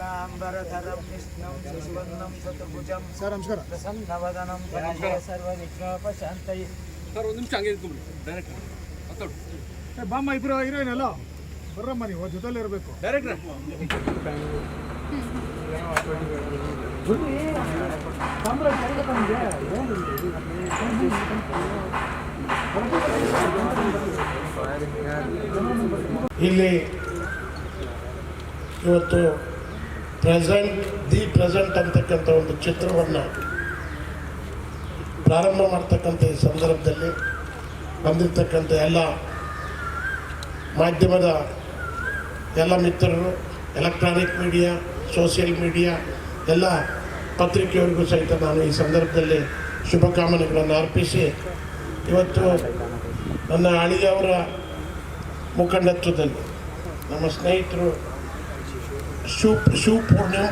ಲಾಂಬರಧರಂ ಕೃಷ್ಣಂ ಸುವರ್ಣಂ ಚತುರ್ಭುಜಂ ಸರ್ ನಮಸ್ಕಾರ ಪ್ರಸನ್ನವದನಂ ಧನಂಜಯ ಸರ್ವವಿಘ್ನೋಪಶಾಂತಯೇ ಸರ್ ಒಂದು ಡೈರೆಕ್ಟ್ ಹತ್ತೋಡು ಬಾಮ್ಮ ಇಬ್ಬರು ಹೀರೋಯಿನ್ ಅಲ್ಲ ಬರ್ರಮ್ಮ ನೀವು ಜೊತೆಲಿ ಇರಬೇಕು. ಡೈರೆಕ್ಟ್ ಇಲ್ಲಿ ಇವತ್ತು ಪ್ರೆಸೆಂಟ್, ದಿ ಪ್ರೆಸೆಂಟ್ ಅಂತಕ್ಕಂಥ ಒಂದು ಚಿತ್ರವನ್ನು ಪ್ರಾರಂಭ ಮಾಡ್ತಕ್ಕಂಥ ಈ ಸಂದರ್ಭದಲ್ಲಿ ಬಂದಿರತಕ್ಕಂಥ ಎಲ್ಲ ಮಾಧ್ಯಮದ ಎಲ್ಲ ಮಿತ್ರರು ಎಲೆಕ್ಟ್ರಾನಿಕ್ ಮೀಡಿಯಾ ಸೋಷಿಯಲ್ ಮೀಡಿಯಾ ಎಲ್ಲ ಪತ್ರಿಕೆಯವರಿಗೂ ಸಹಿತ ನಾನು ಈ ಸಂದರ್ಭದಲ್ಲಿ ಶುಭಕಾಮನೆಗಳನ್ನು ಅರ್ಪಿಸಿ ಇವತ್ತು ನನ್ನ ಅಳಿಯವರ ಮುಖಂಡತ್ವದಲ್ಲಿ ನಮ್ಮ ಸ್ನೇಹಿತರು ಶಿವ ಶಿವ ಪೂರ್ಣಿಮ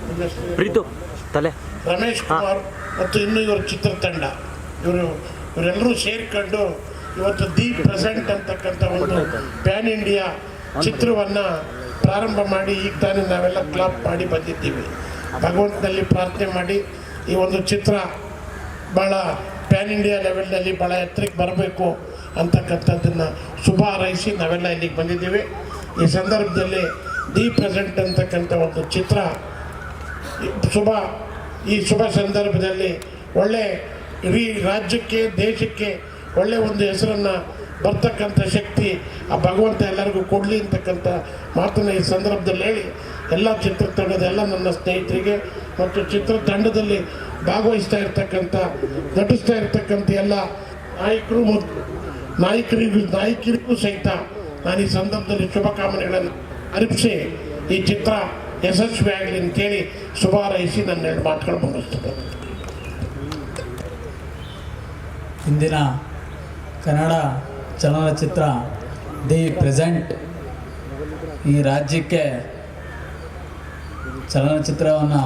ನಿಮ್ಮ ಹೆಸರು ಏನು? ಪ್ರೀತು ತಲೆ. ರಮೇಶ್ ಕುಮಾರ್ ಮತ್ತು ಇನ್ನೂ ಇವರ ಚಿತ್ರತಂಡ. ಇವರು ಇವರೆಲ್ಲರೂ ಸೇರಿಕೊಂಡು ಇವತ್ತು ದಿ ಪ್ರೆಸೆಂಟ್ ಅಂತಕ್ಕಂಥ ಒಂದು ಪ್ಯಾನ್ ಇಂಡಿಯಾ ಚಿತ್ರವನ್ನು ಪ್ರಾರಂಭ ಮಾಡಿ ಈಗ ತಾನೇ ನಾವೆಲ್ಲ ಕ್ಲಾಪ್ ಮಾಡಿ ಬಂದಿದ್ದೀವಿ. ಭಗವಂತನಲ್ಲಿ ಪ್ರಾರ್ಥನೆ ಮಾಡಿ ಈ ಒಂದು ಚಿತ್ರ ಭಾಳ ಪ್ಯಾನ್ ಇಂಡಿಯಾ ಲೆವೆಲ್ನಲ್ಲಿ ಭಾಳ ಎತ್ತರಕ್ಕೆ ಬರಬೇಕು ಅಂತಕ್ಕಂಥದ್ದನ್ನು ಶುಭ ಹಾರೈಸಿ ನಾವೆಲ್ಲ ಇಲ್ಲಿಗೆ ಬಂದಿದ್ದೀವಿ. ಈ ಸಂದರ್ಭದಲ್ಲಿ ದಿ ಪ್ರೆಸೆಂಟ್ ಅಂತಕ್ಕಂಥ ಒಂದು ಚಿತ್ರ ಶುಭ, ಈ ಶುಭ ಸಂದರ್ಭದಲ್ಲಿ ಒಳ್ಳೆ ಇಡೀ ರಾಜ್ಯಕ್ಕೆ, ದೇಶಕ್ಕೆ ಒಳ್ಳೆ ಒಂದು ಹೆಸರನ್ನು ಬರ್ತಕ್ಕಂಥ ಶಕ್ತಿ ಆ ಭಗವಂತ ಎಲ್ಲರಿಗೂ ಕೊಡಲಿ ಅಂತಕ್ಕಂಥ ಮಾತನ್ನು ಈ ಸಂದರ್ಭದಲ್ಲಿ ಹೇಳಿ ಎಲ್ಲ ಚಿತ್ರತಂಡದ ಎಲ್ಲ ನನ್ನ ಸ್ನೇಹಿತರಿಗೆ ಮತ್ತು ಚಿತ್ರತಂಡದಲ್ಲಿ ಭಾಗವಹಿಸ್ತಾ ಇರ್ತಕ್ಕಂಥ, ನಟಿಸ್ತಾ ಇರ್ತಕ್ಕಂಥ ಎಲ್ಲ ನಾಯಕರು ಮತ್ತು ನಾಯಕರಿಗೂ, ನಾಯಕಿರಿಗೂ ಸಹಿತ ನಾನು ಈ ಸಂದರ್ಭದಲ್ಲಿ ಶುಭಕಾಮನೆಗಳನ್ನು ಅರ್ಪಿಸಿ ಈ ಚಿತ್ರ ಯಶಸ್ವಿ ಆಗಲಿ ಅಂತೇಳಿ ಶುಭಾರೈಸಿ ನನ್ನ ಎರಡು ಮಾತುಗಳು ಮುಗಿಸ್ತದೆ. ಇಂದಿನ ಕನ್ನಡ ಚಲನಚಿತ್ರ ದಿ ಪ್ರೆಸೆಂಟ್ ಈ ರಾಜ್ಯಕ್ಕೆ ಚಲನಚಿತ್ರವನ್ನು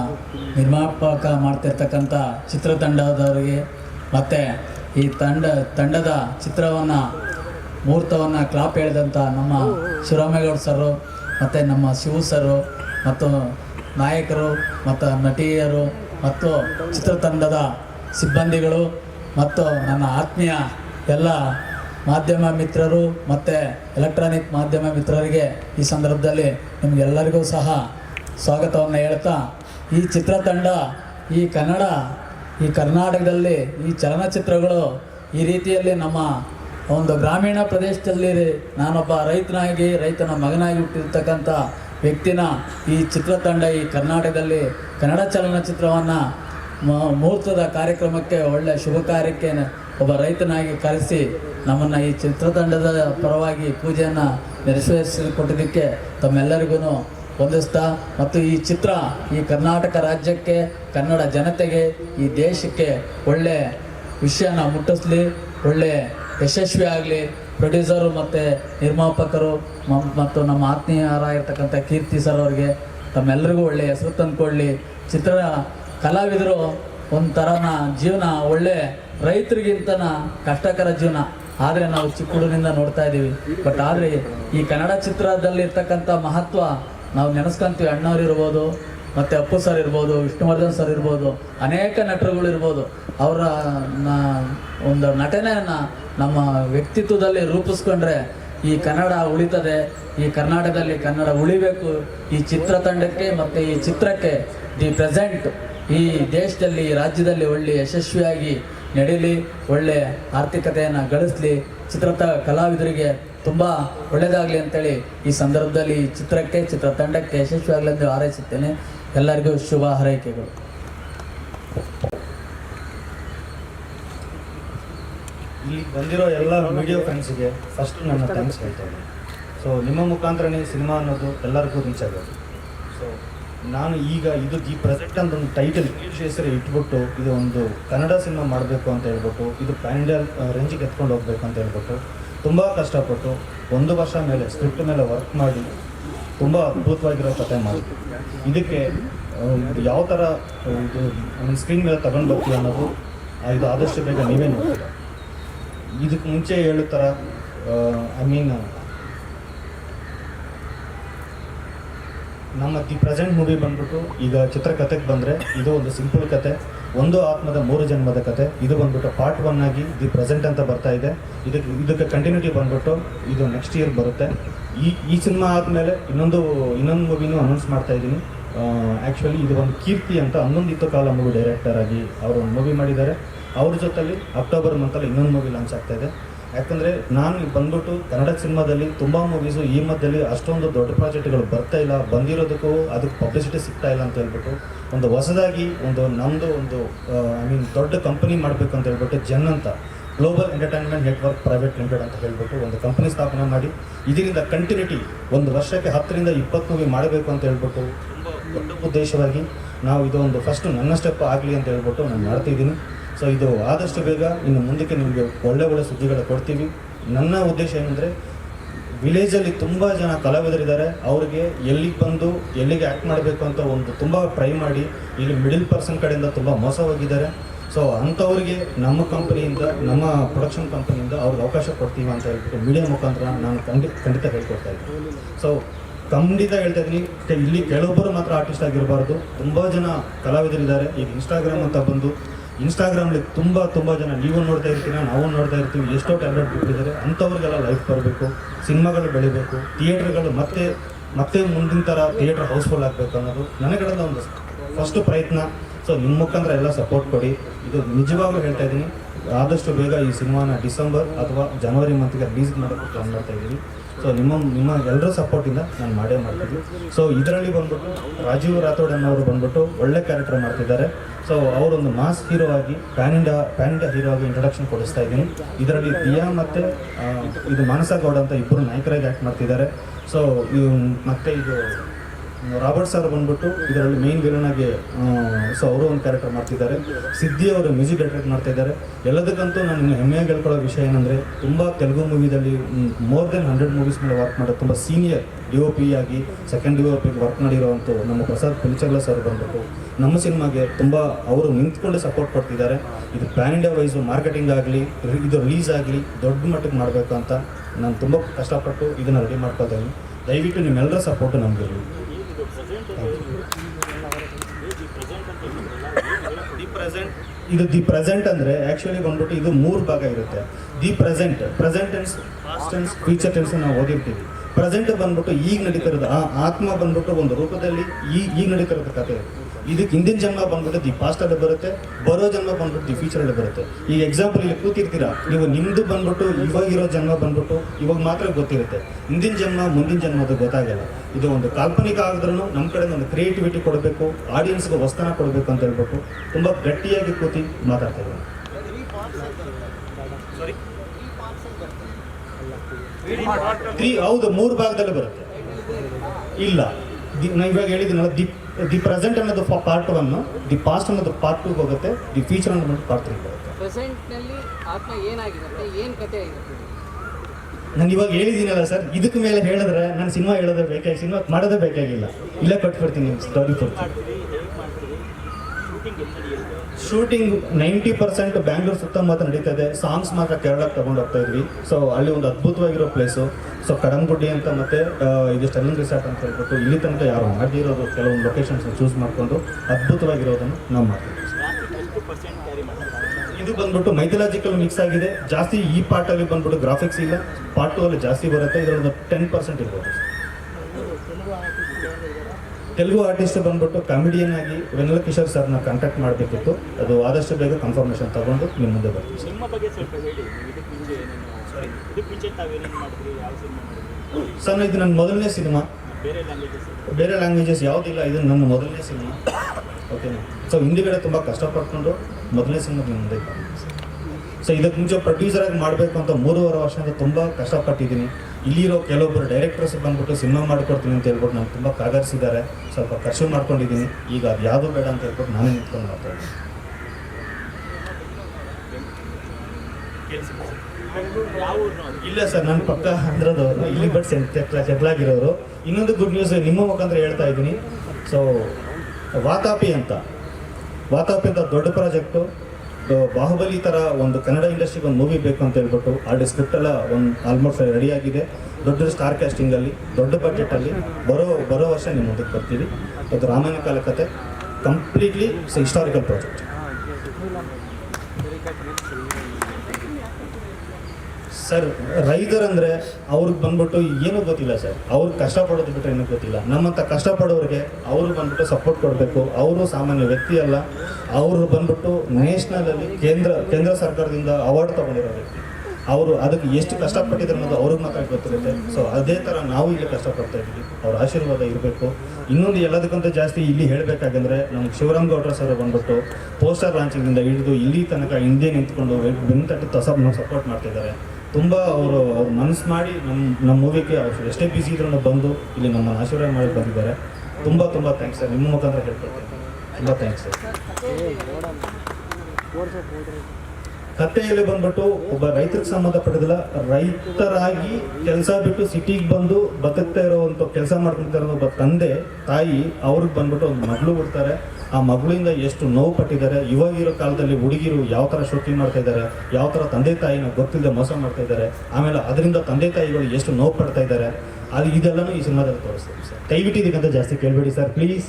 ನಿರ್ಮಾಪಕ ಮಾಡ್ತಿರ್ತಕ್ಕಂಥ ಚಿತ್ರತಂಡದವರಿಗೆ ಮತ್ತು ಈ ತಂಡ, ತಂಡದ ಚಿತ್ರವನ್ನು, ಮುಹೂರ್ತವನ್ನು ಕ್ಲಾಪ್ ಹೇಳಿದಂಥ ನಮ್ಮ ಶಿವರಾಮೇಗೌಡ ಸರು ಮತ್ತು ನಮ್ಮ ಶಿವು ಸರು ಮತ್ತು ನಾಯಕರು, ಮತ್ತು ನಟಿಯರು, ಮತ್ತು ಚಿತ್ರತಂಡದ ಸಿಬ್ಬಂದಿಗಳು, ಮತ್ತು ನನ್ನ ಆತ್ಮೀಯ ಎಲ್ಲ ಮಾಧ್ಯಮ ಮಿತ್ರರು, ಮತ್ತು ಎಲೆಕ್ಟ್ರಾನಿಕ್ ಮಾಧ್ಯಮ ಮಿತ್ರರಿಗೆ ಈ ಸಂದರ್ಭದಲ್ಲಿ ನಿಮಗೆಲ್ಲರಿಗೂ ಸಹ ಸ್ವಾಗತವನ್ನು ಹೇಳ್ತಾ, ಈ ಚಿತ್ರತಂಡ, ಈ ಕನ್ನಡ, ಈ ಕರ್ನಾಟಕದಲ್ಲಿ, ಈ ಚಲನಚಿತ್ರಗಳು ಈ ರೀತಿಯಲ್ಲಿ ನಮ್ಮ ಒಂದು ಗ್ರಾಮೀಣ ಪ್ರದೇಶದಲ್ಲಿ ನಾನೊಬ್ಬ ರೈತನಾಗಿ, ರೈತನ ಮಗನಾಗಿ ಹುಟ್ಟಿರ್ತಕ್ಕಂಥ ವ್ಯಕ್ತಿನ ಈ ಚಿತ್ರತಂಡ ಈ ಕರ್ನಾಟಕದಲ್ಲಿ ಕನ್ನಡ ಚಲನಚಿತ್ರವನ್ನು ಮುಹೂರ್ತದ ಕಾರ್ಯಕ್ರಮಕ್ಕೆ ಒಳ್ಳೆಯ ಶುಭ ಕಾರ್ಯಕ್ಕೆ ಒಬ್ಬ ರೈತನಾಗಿ ಕರೆಸಿ ನಮ್ಮನ್ನು ಈ ಚಿತ್ರತಂಡದ ಪರವಾಗಿ ಪೂಜೆಯನ್ನು ನೆರವೇರಿಸಿಕೊಟ್ಟಿದ್ದಕ್ಕೆ ತಮ್ಮೆಲ್ಲರಿಗೂ ವಂದಿಸ್ತಾ ಮತ್ತು ಈ ಚಿತ್ರ ಈ ಕರ್ನಾಟಕ ರಾಜ್ಯಕ್ಕೆ, ಕನ್ನಡ ಜನತೆಗೆ, ಈ ದೇಶಕ್ಕೆ ಒಳ್ಳೆ ವಿಷಯನ ಮುಟ್ಟಿಸ್ಲಿ, ಒಳ್ಳೆ ಯಶಸ್ವಿ ಆಗಲಿ. ಪ್ರೊಡ್ಯೂಸರು ಮತ್ತು ನಿರ್ಮಾಪಕರು ಮತ್ತು ನಮ್ಮ ಆತ್ಮೀಯರಾಗಿರ್ತಕ್ಕಂಥ ಕೀರ್ತಿ ಸರ್ ಅವರಿಗೆ ತಮ್ಮೆಲ್ಲರಿಗೂ ಒಳ್ಳೆ ಹೆಸರು ತಂದುಕೊಳ್ಳಿ ಚಿತ್ರ ಕಲಾವಿದರು ಒಂಥರನ ಜೀವನ, ಒಳ್ಳೆ ರೈತರಿಗಿಂತನ ಕಷ್ಟಕರ ಜೀವನ. ಆದರೆ ನಾವು ಚಿಕ್ಕ ನೋಡ್ತಾ ಇದ್ದೀವಿ ಬಟ್ ಆದರೆ ಈ ಕನ್ನಡ ಚಿತ್ರದಲ್ಲಿರ್ತಕ್ಕಂಥ ಮಹತ್ವ ನಾವು ನೆನೆಸ್ಕೊಂತೀವಿ, ಅಣ್ಣವ್ರು ಇರ್ಬೋದು, ಮತ್ತು ಅಪ್ಪು ಸರ್ ಇರ್ಬೋದು, ವಿಷ್ಣುವರ್ಧನ್ ಸರ್ ಇರ್ಬೋದು, ಅನೇಕ ನಟರುಗಳು ಇರ್ಬೋದು. ಅವರ ಒಂದು ನಟನೆಯನ್ನು ನಮ್ಮ ವ್ಯಕ್ತಿತ್ವದಲ್ಲಿ ರೂಪಿಸ್ಕೊಂಡ್ರೆ ಈ ಕನ್ನಡ ಉಳಿತದೆ, ಈ ಕರ್ನಾಟಕದಲ್ಲಿ ಕನ್ನಡ ಉಳಿಬೇಕು. ಈ ಚಿತ್ರತಂಡಕ್ಕೆ ಮತ್ತು ಈ ಚಿತ್ರಕ್ಕೆ ದಿ ಪ್ರೆಸೆಂಟ್ ಈ ದೇಶದಲ್ಲಿ, ಈ ರಾಜ್ಯದಲ್ಲಿ ಒಳ್ಳೆ ಯಶಸ್ವಿಯಾಗಿ ನಡೀಲಿ, ಒಳ್ಳೆ ಆರ್ಥಿಕತೆಯನ್ನು ಗಳಿಸಲಿ, ಚಿತ್ರತ ಕಲಾವಿದರಿಗೆ ತುಂಬ ಒಳ್ಳೆಯದಾಗಲಿ ಅಂತೇಳಿ ಈ ಸಂದರ್ಭದಲ್ಲಿ ಈ ಚಿತ್ರಕ್ಕೆ, ಚಿತ್ರತಂಡಕ್ಕೆ ಅಂತ ಹಾರೈಸುತ್ತೇನೆ. ಎಲ್ಲರಿಗೂ ಶುಭ ಹಾರೈಕೆಗಳು. ಇಲ್ಲಿ ಬಂದಿರೋ ಎಲ್ಲ ವಿಡಿಯೋ ಫ್ರೆಂಡ್ಸಿಗೆ ಫಸ್ಟ್ ನನ್ನ ಥ್ಯಾಂಕ್ಸ್ ಹೇಳ್ತೇನೆ. ಸೊ ನಿಮ್ಮ ಮುಖಾಂತರನೇ ಸಿನಿಮಾ ಅನ್ನೋದು ಎಲ್ಲರಿಗೂ ರೀಚ್ ಆಗೋದು. ಸೊ ನಾನು ಈಗ ಇದು ದಿ ಪ್ರೆಸೆಂಟ್ ಅಂತ ಒಂದು ಟೈಟಲ್ ಇಂಗ್ಲೀಷ್ ಹೆಸರು ಇಟ್ಬಿಟ್ಟು ಇದು ಒಂದು ಕನ್ನಡ ಸಿನಿಮಾ ಮಾಡಬೇಕು ಅಂತ ಹೇಳ್ಬಿಟ್ಟು, ಇದು ಪ್ಯಾನ್ ಇಂಡಿಯಾ ರೇಂಜಿಗೆ ಎತ್ಕೊಂಡು ಹೋಗ್ಬೇಕು ಅಂತ ಹೇಳ್ಬಿಟ್ಟು ತುಂಬ ಕಷ್ಟಪಟ್ಟು ಒಂದು ವರ್ಷ ಮೇಲೆ ಸ್ಕ್ರಿಪ್ಟ್ ಮೇಲೆ ವರ್ಕ್ ಮಾಡಿ ತುಂಬ ಅದ್ಭುತವಾಗಿರೋ ಕಥೆ ಮಾಡಿ. ಇದಕ್ಕೆ ಇದು ಯಾವ ಥರ ಇದು ಸ್ಕ್ರೀನ್ ಮೇಲೆ ತಗೊಂಡು ಬರ್ತೀವಿ ಅನ್ನೋದು ಇದು ಆದಷ್ಟು ಬೇಗ ನೀವೇ ನೋಡ್ತೀರ. ಇದಕ್ಕೆ ಮುಂಚೆ ಹೇಳೋ ಥರ ಐ ಮೀನ್ ನಮ್ಮ ದಿ ಪ್ರೆಸೆಂಟ್ ಮೂವಿ ಬಂದ್ಬಿಟ್ಟು ಈಗ ಚಿತ್ರಕಥೆಗೆ ಬಂದರೆ ಇದು ಒಂದು ಸಿಂಪಲ್ ಕತೆ ಒಂದು ಆತ್ಮದ ಮೂರು ಜನ್ಮದ ಕತೆ ಇದು ಬಂದ್ಬಿಟ್ಟು ಪಾರ್ಟ್ ಒನ್ ಆಗಿ ದಿ ಪ್ರೆಸೆಂಟ್ ಅಂತ ಬರ್ತಾ ಇದೆ. ಇದಕ್ಕೆ ಇದಕ್ಕೆ ಕಂಟಿನ್ಯೂಟಿ ಬಂದ್ಬಿಟ್ಟು ಇದು ನೆಕ್ಸ್ಟ್ ಇಯರ್ ಬರುತ್ತೆ. ಈ ಈ ಸಿನಿಮಾ ಆದಮೇಲೆ ಇನ್ನೊಂದು ಇನ್ನೊಂದು ಮೂವಿನೂ ಅನೌನ್ಸ್ ಮಾಡ್ತಾ ಇದ್ದೀನಿ. ಆ್ಯಕ್ಚುಲಿ ಇದು ಒಂದು ಕೀರ್ತಿ ಅಂತ ಹನ್ನೊಂದಿತ್ತು ಕಾಲ ಮೂವಿ ಡೈರೆಕ್ಟರ್ ಆಗಿ ಅವರು ಒಂದು ಮೂವಿ ಮಾಡಿದ್ದಾರೆ. ಅವ್ರ ಜೊತೆಲಿ ಅಕ್ಟೋಬರ್ ಮಂತಲ್ಲಿ ಇನ್ನೊಂದು ಮೂವಿ ಲಾಂಚ್ ಆಗ್ತಾ ಇದೆ. ಯಾಕಂದರೆ ನಾನು ಬಂದ್ಬಿಟ್ಟು ಕನ್ನಡ ಸಿನಿಮಾದಲ್ಲಿ ತುಂಬ ಮೂವೀಸು ಈ ಮಧ್ಯದಲ್ಲಿ ಅಷ್ಟೊಂದು ದೊಡ್ಡ ಪ್ರಾಜೆಕ್ಟ್ಗಳು ಬರ್ತಾ ಇಲ್ಲ, ಬಂದಿರೋದಕ್ಕೂ ಅದಕ್ಕೆ ಪಬ್ಲಿಸಿಟಿ ಸಿಗ್ತಾ ಇಲ್ಲ ಅಂತ ಹೇಳ್ಬಿಟ್ಟು ಒಂದು ಹೊಸದಾಗಿ ಒಂದು ನಮ್ಮದು ಒಂದು ಐ ಮೀನ್ ದೊಡ್ಡ ಕಂಪನಿ ಮಾಡಬೇಕು ಅಂತ ಹೇಳ್ಬಿಟ್ಟು ಜನ್ ಅಂತ global entertainment network private limited ಅಂತ ಹೇಳ್ಬಿಟ್ಟು ಒಂದು ಕಂಪನಿ ಸ್ಥಾಪನೆ ಮಾಡಿ, ಇದರಿಂದ ಕಂಟಿನ್ಯೂಟಿ ಒಂದು ವರ್ಷಕ್ಕೆ ಹತ್ತರಿಂದ ಇಪ್ಪತ್ತು ಮೂವಿ ಮಾಡಬೇಕು ಅಂತ ಹೇಳ್ಬಿಟ್ಟು ತುಂಬ ದೊಡ್ಡ ಉದ್ದೇಶವಾಗಿ ನಾವು ಇದು ಒಂದು ಫಸ್ಟ್ ನನ್ನ ಸ್ಟೆಪ್ ಆಗಲಿ ಅಂತ ಹೇಳ್ಬಿಟ್ಟು ನಾನು ಮಾಡ್ತಿದ್ದೀನಿ ಸೊ ಇದು ಆದಷ್ಟು ಬೇಗ ಇನ್ನು ಮುಂದಕ್ಕೆ ನಿಮಗೆ ಒಳ್ಳೆ ಒಳ್ಳೆ ಸುದ್ದಿಗಳು ಕೊಡ್ತೀವಿ. ನನ್ನ ಉದ್ದೇಶ ಏನಂದರೆ ವಿಲೇಜಲ್ಲಿ ತುಂಬ ಜನ ಕಲಾವಿದರಿದ್ದಾರೆ. ಅವ್ರಿಗೆ ಎಲ್ಲಿಗೆ ಬಂದು ಎಲ್ಲಿಗೆ ಆ್ಯಕ್ಟ್ ಮಾಡಬೇಕು ಅಂತ ಒಂದು ತುಂಬ ಟ್ರೈ ಮಾಡಿ, ಇಲ್ಲಿ ಮಿಡಿಲ್ ಪರ್ಸನ್ ಕಡೆಯಿಂದ ತುಂಬ ಮೋಸ ಹೋಗಿದ್ದಾರೆ. ಸೊ ಅಂಥವ್ರಿಗೆ ನಮ್ಮ ಕಂಪ್ನಿಯಿಂದ ನಮ್ಮ ಪ್ರೊಡಕ್ಷನ್ ಕಂಪ್ನಿಯಿಂದ ಅವ್ರಿಗೆ ಅವಕಾಶ ಕೊಡ್ತೀವಿ ಅಂತ ಹೇಳ್ಬಿಟ್ಟು ಮೀಡಿಯಾ ಮುಖಾಂತರ ನಾನು ಖಂಡಿತ ಖಂಡಿತ ಹೇಳ್ಕೊಡ್ತಾ ಇದ್ದೀನಿ. ಸೊ ಖಂಡಿತ ಹೇಳ್ತಾ ಇದ್ದೀನಿ. ಇಲ್ಲಿ ಕೆಲವೊಬ್ಬರು ಮಾತ್ರ ಆರ್ಟಿಸ್ಟ್ ಆಗಿರಬಾರ್ದು. ತುಂಬ ಜನ ಕಲಾವಿದರಿದ್ದಾರೆ. ಈಗ ಇನ್ಸ್ಟಾಗ್ರಾಮ್ ಅಂತ ಬಂದು ಇನ್ಸ್ಟಾಗ್ರಾಮ್ಲಿ ತುಂಬ ತುಂಬ ಜನ ನೀವು ನೋಡ್ತಾ ಇರ್ತೀರ, ನಾವು ನೋಡ್ತಾ ಇರ್ತೀವಿ. ಎಷ್ಟೋ ಟ್ಯಾಬ್ಲೆಟ್ ಬಿಟ್ಟಿದ್ದಾರೆ. ಅಂಥವ್ರಿಗೆಲ್ಲ ಲೈಫ್ ಬರಬೇಕು. ಸಿನಿಮಾಗಳು ಬೆಳಿಬೇಕು. ಥಿಯೇಟ್ರ್ಗಳು ಮತ್ತೆ ಮತ್ತೆ ಮುಂದಿನ ಥರ ಥಿಯೇಟ್ರ್ ಹೌಸ್ಫುಲ್ ಆಗಬೇಕು ಅನ್ನೋದು ನನ್ನ ಕಡೆಯಿಂದ ಒಂದು ಫಸ್ಟ್ ಪ್ರಯತ್ನ. ಸೊ ನಿಮ್ಮ ಮುಖಾಂತರ ಎಲ್ಲ ಸಪೋರ್ಟ್ ಕೊಡಿ. ಇದು ನಿಜವಾಗ್ಲೂ ಹೇಳ್ತಾ ಇದ್ದೀನಿ. ಆದಷ್ಟು ಬೇಗ ಈ ಸಿನಿಮಾನ ಡಿಸೆಂಬರ್ ಅಥವಾ ಜನವರಿ ಮಂತ್ಗೆ ರಿಲೀಸ್ ಮಾಡೋಕ್ಕೆ ಪ್ಲಾನ್ ಮಾಡ್ತಾ ಇದ್ದೀನಿ. ಸೊ ನಿಮ್ಮ ನಿಮ್ಮ ಎಲ್ಲರ ಸಪೋರ್ಟಿಂದ ನಾನು ಮಾಡೇ ಮಾಡ್ತಿದ್ವಿ ಸೊ ಇದರಲ್ಲಿ ಬಂದ್ಬಿಟ್ಟು ರಾಜೀವ್ ರಾಥೋಡ್ ಅನ್ನೋರು ಬಂದ್ಬಿಟ್ಟು ಒಳ್ಳೆ ಕ್ಯಾರೆಕ್ಟರ್ ಮಾಡ್ತಿದ್ದಾರೆ. ಸೊ ಅವರೊಂದು ಮಾಸ್ ಹೀರೋ ಆಗಿ pan India pan India hero ಆಗಿ ಇಂಟ್ರಡಕ್ಷನ್ ಕೊಡಿಸ್ತಾ ಇದ್ದೀನಿ. ಇದರಲ್ಲಿ ದಿಯಾ ಮತ್ತು ಇದು ಮಾನಸ ಗೌಡ ಅಂತ ಇಬ್ಬರು ನಾಯಕರಾಗಿ ಆ್ಯಕ್ಟ್ ಮಾಡ್ತಿದ್ದಾರೆ. ಸೊ ಮತ್ತೆ ಇದು ರಾಬರ್ಟ್ ಸರ್ ಬಂದ್ಬಿಟ್ಟು ಇದರಲ್ಲಿ ಮೇನ್ ವಿಲನ್ ಆಗಿ ಸೊ ಅವರು ಒಂದು ಕ್ಯಾರೆಕ್ಟರ್ ಮಾಡ್ತಿದ್ದಾರೆ. ಸಿದ್ಧಿ ಅವರು ಮ್ಯೂಸಿಕ್ ಡೈರೆಕ್ಟ್ ಮಾಡ್ತಾ ಇದ್ದಾರೆ. ಎಲ್ಲದಕ್ಕಂತೂ ನಾನು ಹೆಮ್ಮೆಯಾಗಿ ಹೇಳ್ಕೊಳ್ಳೋ ವಿಷಯ ಏನಂದರೆ ತುಂಬ ತೆಲುಗು ಮೂವಿದಲ್ಲಿ ಮೋರ್ ದೆನ್ ಹಂಡ್ರೆಡ್ ಮೂವೀಸ್ ಮೇಲೆ ವರ್ಕ್ ಮಾಡೋ ತುಂಬ ಸೀನಿಯರ್ ಡಿ ಒ ಪಿ ಆಗಿ second D O P work ಮಾಡಿರೋವಂಥ ನಮ್ಮ ಪ್ರಸಾದ್ ಪಿಲ್ಚರ್ಲ ಸರ್ ಬಂದ್ಬಿಟ್ಟು ನಮ್ಮ ಸಿನಿಮಾಗೆ ತುಂಬ ಅವರು ನಿಂತ್ಕೊಂಡು ಸಪೋರ್ಟ್ ಕೊಡ್ತಿದ್ದಾರೆ. ಇದು ಪ್ಯಾನ್ ಇಂಡಿಯಾ ವೈಸು ಮಾರ್ಕೆಟಿಂಗ್ ಆಗಲಿ, ಇದು ರಿಲೀಸ್ ಆಗಲಿ ದೊಡ್ಡ ಮಟ್ಟಕ್ಕೆ ಮಾಡಬೇಕು ಅಂತ ನಾನು ತುಂಬ ಕಷ್ಟಪಟ್ಟು ಇದನ್ನು ರೆಡಿ ಮಾಡ್ಕೊಳ್ತಾ ದಯವಿಟ್ಟು ನಿಮ್ಮೆಲ್ಲರ ಸಪೋರ್ಟು ನಮಗಿರಲಿ ಇದು ದಿ ಪ್ರೆಸೆಂಟ್ ಅಂದ್ರೆ ಆಕ್ಚುಲಿ ಬಂದ್ಬಿಟ್ಟು ಇದು ಮೂರು ಭಾಗ ಇರುತ್ತೆ. The present present tense past tense future tense ನಾವು ಓದಿರ್ತೀವಿ. ಪ್ರೆಸೆಂಟ್ ಬಂದ್ಬಿಟ್ಟು ಈಗ ನಡೀತಿರೋದು ಆ ಆತ್ಮ ಬಂದ್ಬಿಟ್ಟು ಒಂದು ರೂಪದಲ್ಲಿ ಈ ಈಗ ನಡೀತಿರೋದು ಕತೆ. ಇದಕ್ಕೆ ಹಿಂದಿನ ಜನ್ಮ ಬಂದ್ಬಿಟ್ಟು ದಿ ಪಾಸ್ಟಲ್ಲಿ ಬರುತ್ತೆ ಬರೋ ಜನ್ಮ ಬಂದ್ಬಿಟ್ಟು ದಿ ಫ್ಯೂಚರ್ ಅಲ್ಲಿ ಬರುತ್ತೆ. ಈಗ ಎಕ್ಸಾಂಪಲ್ ಇಲ್ಲಿ ಕೂತಿರ್ತೀರಾ? ನೀವು ನಿಮ್ದು ಬಂದ್ಬಿಟ್ಟು ಇವಾಗ ಇರೋ ಜನ್ಮ ಬಂದ್ಬಿಟ್ಟು ಇವಾಗ ಮಾತ್ರ ಗೊತ್ತಿರುತ್ತೆ. ಹಿಂದಿನ ಜನ್ಮ ಮುಂದಿನ ಜನ್ಮದ ಗೊತ್ತಾಗಲ್ಲ. ಇದು ಒಂದು ಕಾಲ್ಪನಿಕ ಆದ್ರೂ ನಮ್ಮ ಕಡೆ ಒಂದು ಕ್ರಿಯೇಟಿವಿಟಿ ಕೊಡಬೇಕು ಆಡಿಯನ್ಸ್ಗೆ ಹೊಸ್ತನ ಕೊಡಬೇಕು ಅಂತ ಹೇಳ್ಬಿಟ್ಟು ತುಂಬ ಗಟ್ಟಿಯಾಗಿ ಕೂತಿ ಮಾತಾಡ್ತಾರೆ ತ್ರೀ ಹೌದು ಮೂರು ಭಾಗದಲ್ಲಿ ಬರುತ್ತೆ. ಇಲ್ಲ. ಇವಾಗ ಹೇಳಿದ್ದೀನಲ್ಲ ದಿ ದಿ ಪ್ರೆಸೆಂಟ್ ಅನ್ನೋದು ಪಾರ್ಟ್ ಒನ್ ದಿ ಪಾಸ್ಟ್ ಅನ್ನೋದು ಪಾರ್ಟ್ ಟೂ ಹೋಗುತ್ತೆ ದಿ ಫ್ಯೂಚರ್ ಅನ್ನೋದು ಪಾರ್ಟ್ ತ್ರೀ ಹೋಗುತ್ತೆ. ಪ್ರೆಸೆಂಟ್ನಲ್ಲಿ ಆತ್ಮ ಏನಾಗಿರುತ್ತೆ ಏನು ಕತೆ ಆಗಿರುತ್ತೆ ನಾನು ಇವಾಗ ಹೇಳಿದ್ದೀನಲ್ಲ ಸರ್ ಇದಕ್ಕೆ ಮೇಲೆ ಹೇಳಿದ್ರೆ ನಾನು ಸಿನಿಮಾ ಹೇಳೋದೇ ಬೇಕಾಗಿ ಸಿನಿಮಾ ಮಾಡೋದೇ ಬೇಕಾಗಿಲ್ಲ. ಇಲ್ಲೇ ಕೊಟ್ಬಿಡ್ತೀನಿ ಸ್ಟೋರಿ ಕೊಡ್ತೀನಿ. ಶೂಟಿಂಗ್ ನೈಂಟಿ ಪರ್ಸೆಂಟ್ ಬ್ಯಾಂಗ್ಳೂರ್ ಸುತ್ತಮುತ್ತ ನಡೀತಾ ಇದೆ. ಸಾಂಗ್ಸ್ ಮಾತ್ರ ಕೇರಳಕ್ಕೆ ತಗೊಂಡು ಹೋಗ್ತಾ ಇದ್ವಿ. ಸೊ ಅಲ್ಲಿ ಒಂದು ಅದ್ಭುತವಾಗಿರೋ ಪ್ಲೇಸು ಸೊ ಕಡಂಗುಡ್ಡಿ ಅಂತ ಮತ್ತೆ ಇದು ಸ್ಟೆಲ್ಲನ್ ರಿಸಾರ್ಟ್ ಅಂತ ಹೇಳ್ಬಿಟ್ಟು ಇಲ್ಲಿ ತನಕ ಯಾರು ಮಾಡಿರೋದು, ಕೆಲವೊಂದು ಲೊಕೇಶನ್ಸ್ ಚೂಸ್ ಮಾಡಿಕೊಂಡು ಅದ್ಭುತವಾಗಿರೋದನ್ನು ನಾವು ಮಾಡ್ತೀವಿ. ಇದು ಬಂದ್ಬಿಟ್ಟು ಮೈಥಲಾಜಿಕಲ್ ಮಿಕ್ಸ್ ಆಗಿದೆ. ಜಾಸ್ತಿ ಈ ಪಾರ್ಟಲ್ಲಿ ಬಂದ್ಬಿಟ್ಟು ಗ್ರಾಫಿಕ್ಸ್ ಇಲ್ಲ. ಪಾರ್ಟ್ ಟು ಅಲ್ಲಿ ಜಾಸ್ತಿ ಬರುತ್ತೆ. ಇದರೊಂದು ಟೆನ್ ಪರ್ಸೆಂಟ್ ಇರ್ಬೋದು. ತೆಲುಗು ಆರ್ಟಿಸ್ಟ್ ಬಂದ್ಬಿಟ್ಟು ಕಾಮಿಡಿಯನ್ ಆಗಿ ವೆನಲ ಕಿಶೋರ್ ಸರ್ನ ಕಾಂಟ್ಯಾಕ್ಟ್ ಮಾಡಬೇಕಿತ್ತು. ಅದು ಆದಷ್ಟು ಬೇಗ ಕನ್ಫರ್ಮೇಷನ್ ತಗೊಂಡು ನಿಮ್ಮ ಮುಂದೆ ಬರ್ತೀವಿ ಸರ್. ಸರ್ ಇದು ನನ್ನ ಮೊದಲನೇ ಸಿನಿಮಾ. ಬೇರೆ ಲ್ಯಾಂಗ್ವೇಜಸ್ ಯಾವುದಿಲ್ಲ ಇದು ನನ್ನ ಮೊದಲನೇ ಸಿನಿಮಾ. ಓಕೆನಾ ಸೊ ಹಿಂದಿಗಡೆ ತುಂಬ ಕಷ್ಟಪಟ್ಕೊಂಡು ಮೊದಲನೇ ಸಿನಿಮಾ ನಿಮ್ಮ ಮುಂದೆ ಸೊ ಇದಕ್ಕೆ ಮುಂಚೆ ಪ್ರೊಡ್ಯೂಸರ್ ಆಗಿ ಮಾಡಬೇಕು ಅಂತ ಮೂರುವರೆ ವರ್ಷದಿಂದ ತುಂಬ ಕಷ್ಟಪಟ್ಟಿದ್ದೀನಿ. ಇಲ್ಲಿರೋ ಕೆಲವೊಬ್ಬರು ಡೈರೆಕ್ಟರ್ಸ್ ಬಂದ್ಬಿಟ್ಟು ಸಿನಿಮಾ ಮಾಡ್ಕೊಡ್ತೀನಿ ಅಂತ ಹೇಳ್ಬಿಟ್ಟು ನಾನು ತುಂಬ ಕಾಗರಿಸಿದ್ದಾರೆ. ಸ್ವಲ್ಪ ಖರ್ಚು ಮಾಡ್ಕೊಂಡಿದ್ದೀನಿ. ಈಗ ಅದು ಯಾವುದು ಬೇಡ ಅಂತ ಹೇಳ್ಬಿಟ್ಟು ನಾನೇ ನಿಂತ್ಕೊಂಡು ಮಾಡ್ತಾ ಇದ್ದೀನಿ ಇಲ್ಲ ಸರ್ ನನ್ನ ಪಕ್ಕ ಆಂಧ್ರದವರು ಇಲ್ಲಿ ಬಟ್ ಆಗಿರೋರು ಇನ್ನೊಂದು ಗುಡ್ ನ್ಯೂಸ್ ನಿಮ್ಮ ಮುಖಾಂತರ ಹೇಳ್ತಾ ಇದ್ದೀನಿ. ಸೊ ವಾತಾಪಿ ಅಂತ. ವಾತಾಪಿ ಅಂತ ದೊಡ್ಡ ಪ್ರಾಜೆಕ್ಟು ಬಾಹುಬಲಿ ಥರ ಒಂದು ಕನ್ನಡ ಇಂಡಸ್ಟ್ರಿಗೆ ಒಂದು ಮೂವಿ ಬೇಕು ಅಂತ ಹೇಳ್ಬಿಟ್ಟು ಆಲ್ರೆಡಿ ಸ್ಕ್ರಿಪ್ಟ್ ಎಲ್ಲ ಒಂದು ಆಲ್ಮೋಸ್ಟ್ ಆಗಿದೆ. ದೊಡ್ಡ ಸ್ಟಾರ್ ಕ್ಯಾಸ್ಟಿಂಗಲ್ಲಿ ದೊಡ್ಡ ಬಜೆಟಲ್ಲಿ ಬರೋ ಬರೋ ವರ್ಷ ನಿಮ್ಮ ಮುಂದಕ್ಕೆ ಬರ್ತೀವಿ. ಅದು ರಾಮಾಯಣ ಕಾಲ ಕತೆ ಕಂಪ್ಲೀಟ್ಲಿ ಹಿಸ್ಟಾರಿಕಲ್ ಪ್ರಾಜೆಕ್ಟ್ ಸರ್, ರೈತರಂದರೆ ಅವ್ರಿಗೆ ಬಂದ್ಬಿಟ್ಟು ಏನೂ ಗೊತ್ತಿಲ್ಲ ಸರ್. ಅವ್ರಿಗೆ ಕಷ್ಟಪಡೋದು ಬಿಟ್ಟರೆ ಏನೂ ಗೊತ್ತಿಲ್ಲ. ನಮ್ಮಂಥ ಕಷ್ಟಪಡೋರಿಗೆ ಅವರು ಬಂದ್ಬಿಟ್ಟು ಸಪೋರ್ಟ್ ಕೊಡಬೇಕು. ಅವರು ಸಾಮಾನ್ಯ ವ್ಯಕ್ತಿ ಅಲ್ಲ. ಅವರು ಬಂದ್ಬಿಟ್ಟು ನ್ಯಾಷನಲಲ್ಲಿ ಕೇಂದ್ರ ಕೇಂದ್ರ ಸರ್ಕಾರದಿಂದ ಅವಾರ್ಡ್ ತಗೊಂಡಿರೋ ವ್ಯಕ್ತಿ. ಅವರು ಅದಕ್ಕೆ ಎಷ್ಟು ಕಷ್ಟಪಟ್ಟಿದ್ದಾರೆ ಅನ್ನೋದು ಅವ್ರಿಗೆ ಮಾತ್ರ ಗೊತ್ತಿರುತ್ತೆ. ಸೊ ಅದೇ ಥರ ನಾವು ಇಲ್ಲಿ ಕಷ್ಟಪಡ್ತಾ ಇದ್ದೀವಿ. ಅವ್ರ ಆಶೀರ್ವಾದ ಇರಬೇಕು. ಇನ್ನೊಂದು ಎಲ್ಲದಕ್ಕಿಂತ ಜಾಸ್ತಿ ಇಲ್ಲಿ ಹೇಳಬೇಕಾಗಂದ್ರೆ ನಮ್ಗೆ ಶಿವರಾಮ್ ಗೌಡ್ರ ಸರ್ ಬಂದ್ಬಿಟ್ಟು ಪೋಸ್ಟರ್ ಲಾಂಚಿಂಗಿಂದ ಹಿಡಿದು ಇಲ್ಲಿ ತನಕ ಹಿಂದೆ ನಿಂತ್ಕೊಂಡು ಬೆನ್ನು ತಸಪ್ ಸಪೋರ್ಟ್ ಮಾಡ್ತಿದ್ದಾರೆ. ತುಂಬ ಅವರು ಅವ್ರು ಮನಸ್ಸು ಮಾಡಿ ನಮ್ಮ ನಮ್ಮ ಮೂವಿಗೆ ಅವ್ರು ಎಷ್ಟೇ ಬಿಸಿ ಇದ್ರೂ ಬಂದು ಇಲ್ಲಿ ನಮ್ಮನ್ನು ಆಶೀರ್ವಾದ ಮಾಡಿ ಬಂದಿದ್ದಾರೆ. ತುಂಬ ತುಂಬ ಥ್ಯಾಂಕ್ಸ್ ಸರ್ ನಿಮ್ಮ ಮುಖಾಂತರ ಹೇಳ್ಕೊಡ್ತೀನಿ. ತುಂಬ ಥ್ಯಾಂಕ್ಸ್ ಸರ್ ಕತ್ತೆಯಲ್ಲಿ ಬಂದ್ಬಿಟ್ಟು ಒಬ್ಬ ರೈತರಿಗೆ ಸಂಬಂಧಪಟ್ಟಿದಿಲ್ಲ ರೈತರಾಗಿ ಕೆಲಸ ಬಿಟ್ಟು ಸಿಟಿಗೆ ಬಂದು ಬದುಕ್ತಾ ಇರೋವಂಥ ಕೆಲಸ ಮಾಡ್ಕೊಳ್ತಾ ಒಬ್ಬ ತಂದೆ, ತಾಯಿ ಅವ್ರಿಗೆ ಬಂದ್ಬಿಟ್ಟು ಒಂದು ಮಗಳು ಬಿಡ್ತಾರೆ ಆ ಮಗಳಿಂದ ಎಷ್ಟು ನೋವು ಪಟ್ಟಿದ್ದಾರೆ? ಇವಾಗಿರೋ ಕಾಲದಲ್ಲಿ ಹುಡುಗಿರು ಯಾವ ಥರ ಶೋಕಿ ಮಾಡ್ತಾ ಇದ್ದಾರೆ? ಯಾವ ಥರ ತಂದೆ ತಾಯಿನ ಗೊತ್ತಿಲ್ಲದೆ ಮೋಸ ಮಾಡ್ತಾ ಇದ್ದಾರೆ? ಆಮೇಲೆ ಅದರಿಂದ ತಂದೆ ತಾಯಿಗಳು ಎಷ್ಟು ನೋವು ಪಡ್ತಾ ಇದ್ದಾರೆ? ಅದು ಇದೆಲ್ಲನೂ ಈ ಸಿನಿಮಾದಲ್ಲಿ ತೋರಿಸ್ತೀವಿ ಸರ್. ದಯವಿಟ್ಟು ಇದಕ್ಕಂತ ಜಾಸ್ತಿ ಕೇಳಬೇಡಿ ಸರ್. ಪ್ಲೀಸ್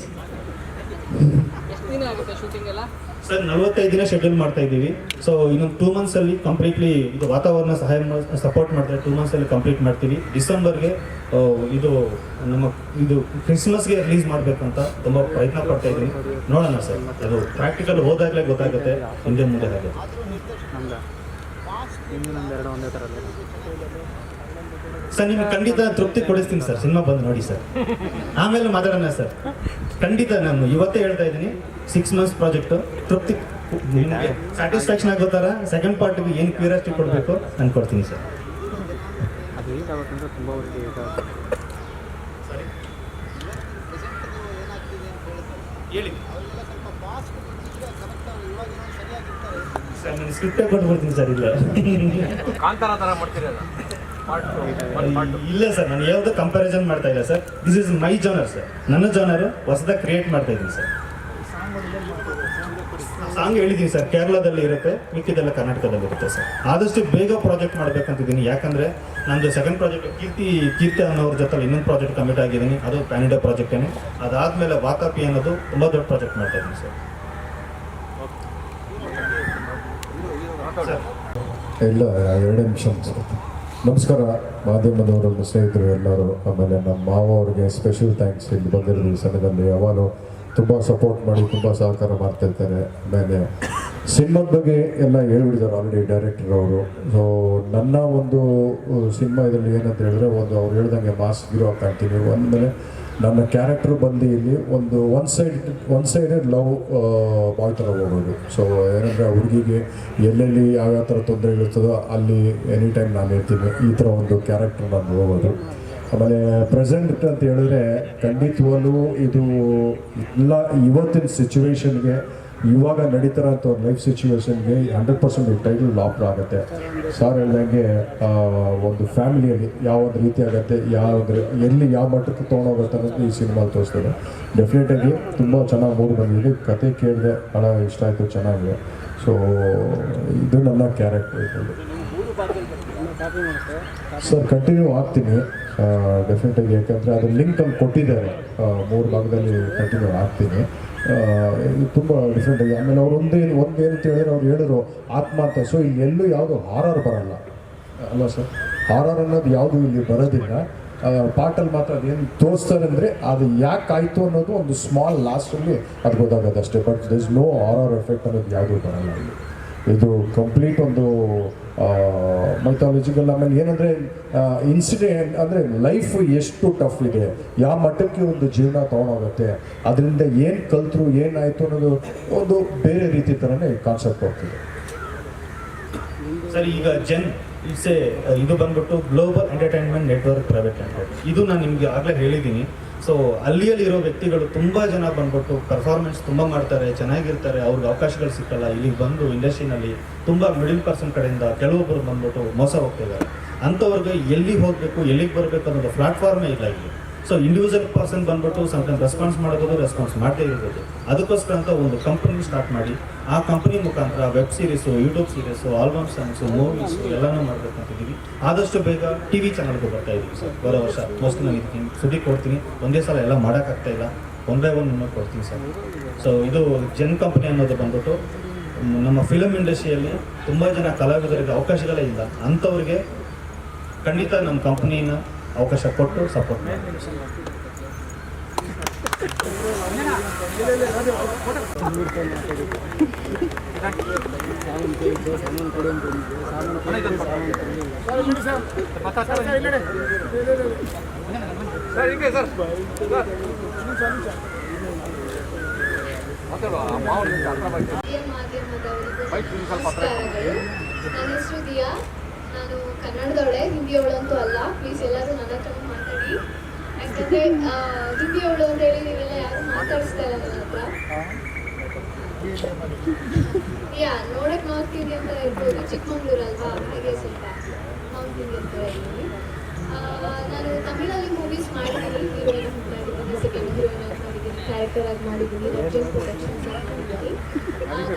ಸರ್ ನಲವತ್ತೈದು ದಿನ ಶೆಡ್ಯೂಲ್ ಮಾಡ್ತಾ ಇದ್ದೀವಿ. ಸೊ ಇನ್ನೊಂದು ಟೂ ಮಂತ್ಸ್ ಅಲ್ಲಿ ಕಂಪ್ಲೀಟ್ಲಿ ಇದು ವಾತಾವರಣ ಸಹಾಯ ಸಪೋರ್ಟ್ ಮಾಡ್ತಾರೆ. ಟೂ ಮಂತ್ಸ್ ಅಲ್ಲಿ ಕಂಪ್ಲೀಟ್ ಮಾಡ್ತೀವಿ. ಡಿಸೆಂಬರ್ಗೆ ಇದು ನಮ್ಮ ಇದು ಕ್ರಿಸ್ಮಸ್ಗೆ ರಿಲೀಸ್ ಮಾಡಬೇಕಂತ ತುಂಬ ಪ್ರಯತ್ನ ಪಡ್ತಾ ಇದ್ದೀನಿ. ನೋಡೋಣ ಸರ್, ಅದು ಪ್ರಾಕ್ಟಿಕಲ್ ಹೋದಾಗಲೇ ಗೊತ್ತಾಗುತ್ತೆ, ಹಿಂದೆ ಮುಂದೆ ಆಗುತ್ತೆ ಸರ್, ನಿಮ್ಗೆ ಖಂಡಿತ ತೃಪ್ತಿ ಕೊಡಿಸ್ತೀನಿ ಸರ್, ಸಿನಿಮಾ ಬಂದು ನೋಡಿ ಸರ್. ಆಮೇಲೆ ಮಾತಾಡೋಣ ಸರ್. ಖಂಡಿತ ನಾನು ಇವತ್ತೇ ಹೇಳ್ತಾ ಇದ್ದೀನಿ ಸಿಕ್ಸ್ ಮಂತ್ಸ್ ಪ್ರಾಜೆಕ್ಟು ತೃಪ್ತಿ ನಿಮಗೆ ಸ್ಯಾಟಿಸ್ಫ್ಯಾಕ್ಷನ್ ಆಗೋ ಥರ ಸೆಕೆಂಡ್ ಪಾರ್ಟಿಗೆ ಏನು ಕ್ಯೂರಿಯಾಸಿಟಿ ಕೊಡಬೇಕು, ನಾನು ಕೊಡ್ತೀನಿ ಸರ್. ಸರ್ ನಾನು ಸ್ಕ್ರಿಪ್ಟೇ ಕೊಟ್ಬಿಡ್ತೀನಿ ಸರ್ ಇಲ್ಲ. ಇಲ್ಲ ಸರ್ ನಾನು ಯಾವ್ದು ಕಂಪ್ಯಾರಿಸನ್ ಮಾಡ್ತಾ ಇಲ್ಲ sir. This is my genre sir. ನನ್ನ ಜಾನರ್ ಹೊಸದಾಗಿ ಕ್ರಿಯೇಟ್ ಮಾಡ್ತಾ ಇದ್ದೀನಿ ಸರ್. ಸಾಂಗ್ ಹೇಳಿದ್ದೀನಿ ಸರ್, ಕೇರಳದಲ್ಲಿ ಇರುತ್ತೆ, ಮಿಕ್ಕಿದೆಲ್ಲ ಕರ್ನಾಟಕದಲ್ಲಿ ಇರುತ್ತೆ ಸರ್. ಆದಷ್ಟು ಬೇಗ ಪ್ರಾಜೆಕ್ಟ್ ಮಾಡ್ಬೇಕಂತಿದ್ದೀನಿ. ಯಾಕಂದ್ರೆ ನಂದು ಸೆಕೆಂಡ್ ಪ್ರಾಜೆಕ್ಟ್ ಕೀರ್ತಿ ಕೀರ್ತಿ ಅನ್ನೋರ ಜೊತೆ ಇನ್ನೊಂದು ಪ್ರಾಜೆಕ್ಟ್ ಕಮಿಟ್ ಆಗಿದ್ದೀನಿ. ಅದು ಪ್ಯಾನ್ ಇಂಡಿಯಾ ಪ್ರಾಜೆಕ್ಟೇನೆ ಅದಾದ್ಮೇಲೆ ವಾಕಾಪಿ ಅನ್ನೋದು ತುಂಬ ದೊಡ್ಡ ಪ್ರಾಜೆಕ್ಟ್ ಮಾಡ್ತಾ ಇದ್ದೀನಿ ಸರ್. ಇಲ್ಲ, ಎರಡು ನಿಮಿಷ ನಮಸ್ಕಾರ, ಮಾಧ್ಯಮದವರು, ಸ್ನೇಹಿತರು ಎಲ್ಲರೂ. ಆಮೇಲೆ ನಮ್ಮ ಮಾವ ಅವ್ರಿಗೆ ಸ್ಪೆಷಲ್ ಥ್ಯಾಂಕ್ಸ್ ಇಲ್ಲಿ ಬಂದಿರೋ ಈ ಸಮಯದಲ್ಲಿ ಯಾವಾಗಲೂ ತುಂಬ ಸಪೋರ್ಟ್ ಮಾಡಿ, ತುಂಬ ಸಹಕಾರ ಮಾಡ್ತಿರ್ತಾರೆ ಆಮೇಲೆ ಸಿನಿಮಾದ ಬಗ್ಗೆ ಎಲ್ಲ ಹೇಳ್ಬಿಟ್ಟಿದ್ದಾರೆ ಆಲ್ರೆಡಿ ಡೈರೆಕ್ಟರ್ ಅವರು. ಸೊ ನನ್ನ ಒಂದು ಸಿನಿಮಾ ಇದರಲ್ಲಿ ಏನಂತ ಹೇಳಿದ್ರೆ ಒಂದು ಅವ್ರು ಹೇಳ್ದಂಗೆ ಮಾಸ್ ಹೀರೋ ಕಾಣ್ತೀನಿ. ಒಂದ್ಮೇಲೆ ನನ್ನ ಕ್ಯಾರೆಕ್ಟರ್ ಬಂದು ಇಲ್ಲಿ ಒಂದು one side one sided love boy ಥರ ಹೋಗೋದು ಸೊ ಏನಂದರೆ ಹುಡುಗಿಗೆ ಎಲ್ಲೆಲ್ಲಿ ಯಾವ್ಯಾವ ಥರ ತೊಂದರೆಗಳಿರ್ತದೋ ಅಲ್ಲಿ ಎನಿ ಟೈಮ್ ನಾನು ಇರ್ತೀನಿ ಈ ಥರ ಒಂದು ಕ್ಯಾರೆಕ್ಟರ್ ನಾನು ಹೋಗೋದು ಆಮೇಲೆ ಪ್ರೆಸೆಂಟ್ ಅಂತ ಹೇಳಿದ್ರೆ ಖಂಡಿತವಾಗ್ಲೂ ಇದು ಎಲ್ಲ ಇವತ್ತಿನ ಸಿಚುವೇಶನ್ಗೆ ಇವಾಗ ನಡೀತಾರಂಥ ಒಂದು ಲೈಫ್ ಸಿಚುವೇಶನ್ಗೆ ಹಂಡ್ರೆಡ್ ಪರ್ಸೆಂಟ್ ಈ ಟೈಟಲ್ ಲಾಪ್ರ್ ಆಗುತ್ತೆ. ಸರ್ ಹೇಳ್ದಂಗೆ ಒಂದು ಫ್ಯಾಮಿಲಿಯಲ್ಲಿ ಯಾವೊಂದು ರೀತಿ ಆಗುತ್ತೆ ಯಾವ ಎಲ್ಲಿ ಯಾವ ಮಟ್ಟಕ್ಕೆ ತೊಗೊಂಡೋಗುತ್ತೆ ಅನ್ನೋದು ಈ ಸಿನಿಮಾಲಿ ತೋರಿಸ್ತದೆ ಡೆಫಿನೆಟಾಗಿ ತುಂಬ ಚೆನ್ನಾಗಿ ಮೂಡ್ ಬಂದಿದೆ. ಕತೆ ಕೇಳಿದೆ ಭಾಳ ಇಷ್ಟ ಆಯಿತು ಚೆನ್ನಾಗಿದೆ. ಸೊ ಇದು ನನ್ನ ಕ್ಯಾರೆಕ್ಟರ್ ಸರ್ ಕಂಟಿನ್ಯೂ ಆಗ್ತೀನಿ. ಡೆಫಿನೆಟಾಗಿ ಯಾಕಂದರೆ ಅದು ಲಿಂಕಲ್ಲಿ ಕೊಟ್ಟಿದ್ದಾರೆ. ಮೂರು ಭಾಗದಲ್ಲಿ ಕಂಟಿನ್ಯೂ ಆಗ್ತೀನಿ ತುಂಬ ತುಂಬ ಡಿಫ್ರೆಂಟಾಗಿ ಆಮೇಲೆ ಅವ್ರು ಒಂದೇ ಅಂತ ಹೇಳಿದ್ರೆ ಅವ್ರು ಹೇಳಿದ್ರು, ಆತ್ಮ ಅಂತ. ಸೊ ಇಲ್ಲಿ ಎಲ್ಲೂ ಯಾವುದು ಹಾರರ್ ಬರಲ್ಲ. ಅಲ್ಲ ಸರ್ ಹಾರರ್ ಅನ್ನೋದು ಯಾವುದು ಇಲ್ಲಿ ಬರೋದಿಲ್ಲ. ಪಾಟಲ್ಲಿ ಮಾತ್ರ ಅದೇನು ತೋರಿಸ್ತಾರೆ ಅಂದರೆ ಅದು ಯಾಕೆ ಆಯಿತು ಅನ್ನೋದು ಒಂದು ಸ್ಮಾಲ್ ಲಾಸ್ಟಲ್ಲಿ ಅದು ಗೊತ್ತಾಗುತ್ತೆ ಅಷ್ಟೇ. But this no horror effect ಅನ್ನೋದು ಯಾವುದೂ ಬರಲ್ಲ ಇಲ್ಲಿ. ಇದು ಕಂಪ್ಲೀಟ್ ಒಂದು ಮೈಥಾಲಜಿಕಲ್ ಆಮೇಲೆ ಏನಂದರೆ ಇನ್ಸಿಡೆಂಟ್ ಅಂದರೆ ಲೈಫ್ ಎಷ್ಟು ಟಫ್ ಇದೆ. ಯಾವ ಮಟ್ಟಕ್ಕೆ ಒಂದು ಜೀವನ ತೊಗೊಂಡೋಗುತ್ತೆ. ಅದರಿಂದ ಏನು ಕಲ್ತರು ಏನಾಯಿತು ಅನ್ನೋದು ಒಂದು ಬೇರೆ ರೀತಿ ಥರನೇ ಕಾನ್ಸೆಪ್ಟ್ ಹೋಗ್ತಿದೆ. ಸರ್, ಈಗ ಜನ್, ಇಟ್ಸ್ ಎ, ಇದು ಬಂದ್ಬಿಟ್ಟು global entertainment network private limited ಇದು ನಾನು ನಿಮಗೆ ಆಗಲೇ ಹೇಳಿದ್ದೀನಿ ಸೊ ಅಲ್ಲಿಯಲ್ಲಿ ಇರೋ ವ್ಯಕ್ತಿಗಳು ತುಂಬ ಜನ ಬಂದ್ಬಿಟ್ಟು ಪರ್ಫಾರ್ಮೆನ್ಸ್ ತುಂಬ ಮಾಡ್ತಾರೆ, ಚೆನ್ನಾಗಿರ್ತಾರೆ, ಅವ್ರಿಗೆ ಅವಕಾಶಗಳು ಸಿಕ್ಕಲ್ಲ. ಇಲ್ಲಿಗೆ ಬಂದು ಇಂಡಸ್ಟ್ರಿನಲ್ಲಿ ತುಂಬ ಮಿಡಿಲ್ ಪರ್ಸನ್ ಕಡೆಯಿಂದ ಕೆಲವೊಬ್ಬರು ಬಂದ್ಬಿಟ್ಟು ಮೋಸ ಹೋಗ್ತಿದ್ದಾರೆ. ಅಂಥವ್ರಿಗೆ ಎಲ್ಲಿಗೆ ಹೋಗಬೇಕು, ಎಲ್ಲಿಗೆ ಬರಬೇಕು ಅನ್ನೋದು ಪ್ಲಾಟ್ಫಾರ್ಮೇ ಇಲ್ಲ ಇಲ್ಲಿ. ಸೊ ಇಂಡಿವಿಜುವಲ್ ಪರ್ಸನ್ ಬಂದ್ಬಿಟ್ಟು ಸಮಟೈಮ್ ರೆಸ್ಪಾನ್ಸ್ ಮಾಡೋದು ರೆಸ್ಪಾನ್ಸ್ ಮಾಡದೇ ಇರ್ಬೋದು. ಅದಕ್ಕೋಸ್ಕರ ಅಂತ ಒಂದು ಕಂಪನಿ ಸ್ಟಾರ್ಟ್ ಮಾಡಿ, ಆ ಕಂಪನಿ ಮುಖಾಂತರ web series YouTube series album songs movies ಎಲ್ಲನೂ ಮಾಡ್ಬೇಕಂತಿದ್ದೀವಿ ಆದಷ್ಟು ಬೇಗ ಟಿ ವಿ ಚಾನಲ್ಗೆ ಬರ್ತಾ ಇದ್ದೀವಿ ಸರ್. ಬರೋ ವರ್ಷ ಮೋಸ್ಟ್ಲಿ ನಾನು ಇದ್ದೀನಿ ಸುದ್ದಿ ಕೊಡ್ತೀನಿ. ಒಂದೇ ಸಲ ಎಲ್ಲ ಮಾಡೋಕ್ಕಾಗ್ತಾ ಇಲ್ಲ. ಒನ್ ಬೈ ಒನ್ ನಿಮಗೆ ಕೊಡ್ತೀನಿ ಸರ್. ಸೊ ಇದು ಜೆನ್ ಕಂಪನಿ ಅನ್ನೋದು ಬಂದ್ಬಿಟ್ಟು, ನಮ್ಮ ಫಿಲಮ್ ಇಂಡಸ್ಟ್ರಿಯಲ್ಲಿ ತುಂಬ ಜನ ಕಲಾವಿದರಿಗೆ ಅವಕಾಶಗಳೇ ಇಲ್ಲ. ಅಂಥವ್ರಿಗೆ ಖಂಡಿತ ನಮ್ಮ ಕಂಪ್ನಿನ ಅವಕಾಶ ಕೊಟ್ಟು ಸಪೋರ್ಟ್ ಮಾಡ್ತೀವಿ ನಾನು ಕನ್ನಡದವಳೆ ಹಿಂದಿಯವಳಂತೂ ಅಲ್ಲ. ಪ್ಲೀಸ್ ಎಲ್ಲರೂ ನನ್ನ ಹತ್ರ ಮಾತಾಡಿ. ಯಾಕಂದ್ರೆ ಹಿಂದಿ ಹಿಂದಿಯವಳು ಅಂತ ಹೇಳಿ ನೀವೆಲ್ಲ ಯಾರು ಮಾತಾಡಿಸ್ತಾ ಇಲ್ಲ ನನ್ನ ಹತ್ರ. ಯಾ, ನೋಡಕ್ ನಾರ್ತ್ ಇಂಡಿಯನ್ ಅಂತ ಇರ್ಬೋದು. ಚಿಕ್ಕಮಂಗ್ಳೂರು ಅಲ್ವಾ? ಹಾಗೆ ಸ್ವಲ್ಪ ನಾರ್ತ್ ಇಂಡಿಯನ್ ಅಂತ ನಾನು ತಮಿಳಲ್ಲಿ ಮೂವೀಸ್ ಮಾಡಿದ್ದೀನಿ ಹೀರೋಯಿನ್ ಮಾಡಿದ್ದೀನಿ ಸೆಕೆಂಡ್ ಹೀರೋಯಿನ್ ಕ್ಯಾರೆಕ್ಟರ್ ಆಗಿ ಮಾಡಿದ್ದೀನಿ ರೆಡ್ಜನ್ ಪ್ರೊಡಕ್ಷನ್ಸ್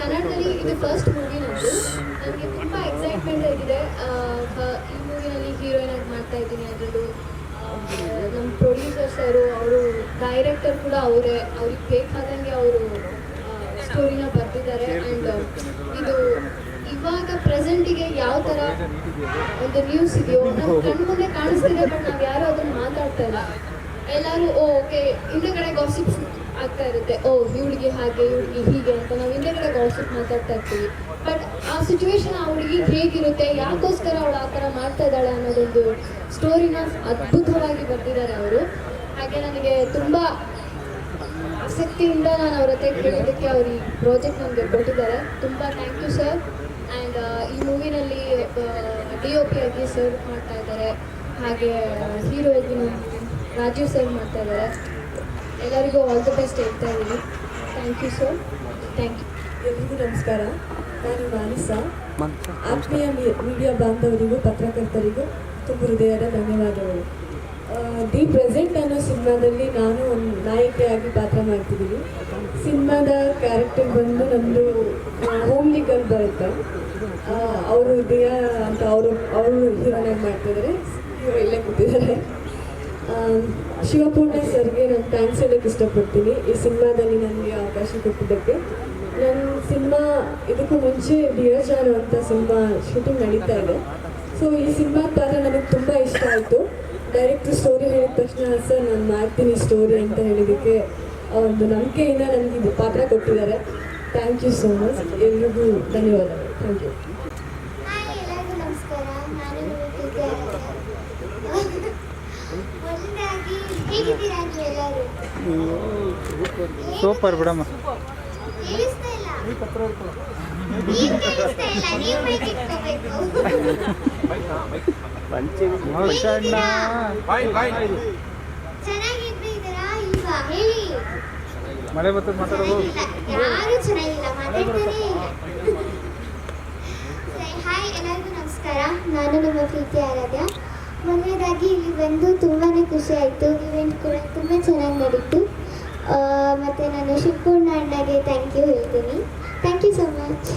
ಕನ್ನಡದಲ್ಲಿ ಇದು ಫಸ್ಟ್ ಮೂವಿ ನಂದು ನನಗೆ ತುಂಬ ಎಕ್ಸೈಟ್ಮೆಂಟ್ ಆಗಿದೆ. ಈ ಮೂವಿನಲ್ಲಿ ಹೀರೋಯಿನ್ ಆಗಿ ಮಾಡ್ತಾ ಇದ್ದೀನಿ ಅದರಲ್ಲೂ. ನಮ್ಮ ಪ್ರೊಡ್ಯೂಸರ್ಸ್ ಅವರು ಅವರು ಡೈರೆಕ್ಟರ್ ಕೂಡ ಅವರೇ. ಅವ್ರಿಗೆ ಬೇಕಾದಂಗೆ ಅವರು ಸ್ಟೋರಿನ ಬರ್ತಿದ್ದಾರೆ ಆ್ಯಂಡ್ ಇದು ಇವಾಗ ಪ್ರೆಸೆಂಟಿಗೆ ಯಾವ ಥರ ಒಂದು ನ್ಯೂಸ್ ಇದೆಯೋ ನಮ್ಮ ಕಣ್ಣು ಮುಂದೆ ಕಾಣಿಸ್ತಿದೆ ಬಟ್ ನಾವು ಯಾರು ಅದನ್ನು ಮಾತಾಡ್ತಾ ಇಲ್ಲ. ಎಲ್ಲರೂ ಓಕೆ ಹಿಂದೆ ಕಡೆ ಗಾಸಿಪ್ಸ್ ಆಗ್ತಾ ಇರುತ್ತೆ. ಓ, ಇವಳಿಗೆ ಹಾಗೆ, ಇವಳಿಗೆ ಹೀಗೆ ಅಂತ ನಾವು ಹಿಂದೆಗಡೆ ಗಾಸಿಪ್ ಮಾತಾಡ್ತಾ ಇರ್ತೀವಿ. ಬಟ್ ಆ ಸಿಚುವೇಶನ್ ಹುಡುಗಿ ಹೇಗಿರುತ್ತೆ? ಯಾಕೋಸ್ಕರ ಅವಳು ಆ ಥರ ಮಾಡ್ತಾ ಇದ್ದಾಳೆ ಅನ್ನೋದೊಂದು ಸ್ಟೋರಿನ ಅದ್ಭುತವಾಗಿ ಬರ್ತಿದ್ದಾರೆ ಅವರು. ಹಾಗೆ ನನಗೆ ತುಂಬ ಆಸಕ್ತಿಯಿಂದ ನಾನು ಅವ್ರ ಹತ್ರ ಕೇಳೋದಕ್ಕೆ ಅವ್ರು ಈ ಪ್ರಾಜೆಕ್ಟ್ ನನಗೆ ಕೊಟ್ಟಿದ್ದಾರೆ. ತುಂಬ ಥ್ಯಾಂಕ್ ಯು ಸರ್ ಆ್ಯಂಡ್ ಈ ಮೂವಿನಲ್ಲಿ ಡಿ ಒ ಪಿ ಆಗಿ ಸರ್ವ್ ಮಾಡ್ತಾ ಇದ್ದಾರೆ. ಹಾಗೆ ಹೀರೋ ಆಗಿ ರಾಜೀವ್ ಸರ್ ಮಾಡ್ತಾ ಇದ್ದಾರೆ. ಎಲ್ಲರಿಗೂ ಆಲ್ ದ ಬೆಸ್ಟ್ ಹೇಳ್ತಾ ಇದ್ದೀನಿ. Thank you sir thank you ಎಲ್ರಿಗೂ ನಮಸ್ಕಾರ. ನಾನು ಮಾನಸ. ಆತ್ಮೀಯ ಮೀಡಿಯಾ ಬಾಂಧವರಿಗೂ ಪತ್ರಕರ್ತರಿಗೂ ತುಂಬ ಹೃದಯದ ಧನ್ಯವಾದಗಳು. ದಿ ಪ್ರೆಸೆಂಟ್ ಅನ್ನೋ ಸಿನಿಮಾದಲ್ಲಿ ನಾನು ಒಂದು ನಾಯಕಿಯಾಗಿ ಪಾತ್ರ ಮಾಡ್ತಿದ್ದೀನಿ. ಸಿನಿಮಾದ ಕ್ಯಾರೆಕ್ಟರ್ ಬಂದು ನಮ್ಮದು ಹೋಮ್ಲಿ ಅಂತ ಬರುತ್ತೆ. ಅವರು ದಿಯಾ ಅಂತ ಅವರು ಅವರು ಹೀರೋನಾಗಿ ಮಾಡ್ತಿದ್ದಾರೆ. ಇವರು ಇಲ್ಲೇ ಕೂತಿದ್ದಾರೆ. ಶಿವಪೂರ್ಣ ಸರ್ಗೆ ನಾನು ಥ್ಯಾಂಕ್ಸ್ ಹೇಳೋಕ್ಕೆ ಇಷ್ಟಪಡ್ತೀನಿ. ಈ ಸಿನಿಮಾದಲ್ಲಿ ನನಗೆ ಅವಕಾಶ ಕೊಟ್ಟಿದ್ದಕ್ಕೆ. ನನ್ನ ಸಿನಿಮಾ ಇದಕ್ಕೂ ಮುಂಚೆ ಜಾನು ಅಂತ ಸಿನಿಮಾ ಶೂಟಿಂಗ್ ನಡೀತಾ ಇದೆ. ಸೊ ಈ ಸಿನಿಮಾ ಪಾತ್ರ ನನಗೆ ತುಂಬ ಇಷ್ಟ ಆಯಿತು. ಡೈರೆಕ್ಟ್ರ್ ಸ್ಟೋರಿ ಹೇಳಿದ ತಕ್ಷಣ ಸರ್, ನಾನು ಮಾಡ್ತೀನಿ ಸ್ಟೋರಿ ಅಂತ ಹೇಳಿದ್ದಕ್ಕೆ ಒಂದು ನಂಬಿಕೆಯಿಂದ ನನಗೆ ಇದು ಪಾತ್ರ ಕೊಟ್ಟಿದ್ದಾರೆ. ಥ್ಯಾಂಕ್ ಯು ಸೋ ಮಚ್ ಎಲ್ರಿಗೂ ಧನ್ಯವಾದಗಳು. ಥ್ಯಾಂಕ್ ಯು ಹಾಯ್ ಎಲ್ಲರಿಗೂ ನಮಸ್ಕಾರ ನಾನು ನಿಮ್ಮ ಪ್ರೀತಿ ಆರಾಧ್ಯ. ಮೊದಲನೇದಾಗಿ ಹೇಗಿದ್ದೀರಾ ನೀವು ಎಲ್ಲರೂ ಸೂಪರ್ ಬಿಡಮ್ಮ ಕೇಳಿಸ್ತಾ ಇಲ್ಲ ನೀವ್ ಕೇಳಿಸ್ತಾ ಇಲ್ಲ ನೀವು ಮೈಕ್ ಇಟ್ಕೋಬೇಕು ಮೋಷಣ್ಣ ಚೆನ್ನಾಗಿದ್ದೀರಾ ಬಿಡಮ್ಮ. ಹೇಳಿ ಮಳೆ ಬರ್ತದೆ ಮಾತಾಡೋದು? ಹಾಯ್ ಎಲ್ಲರಿಗೂ ನಮಸ್ಕಾರ. ನಾನು ನಿಮ್ಮ ಪ್ರೀತಿ ಆರಾಧ್ಯ. ಮೊದಲನೇದಾಗಿ ಬಂದು ತುಂಬಾ ಖುಷಿ ಆಯಿತು. ಇವೆಂಟ್ ಕೂಡ ತುಂಬ ಚೆನ್ನಾಗಿ ನಡೀತು. ಮತ್ತೆ ನಾನು ಶಿವಪೂರ್ಣ ಅಣ್ಣಗೆ ಥ್ಯಾಂಕ್ ಯು ಹೇಳ್ತೀನಿ. Thank you so much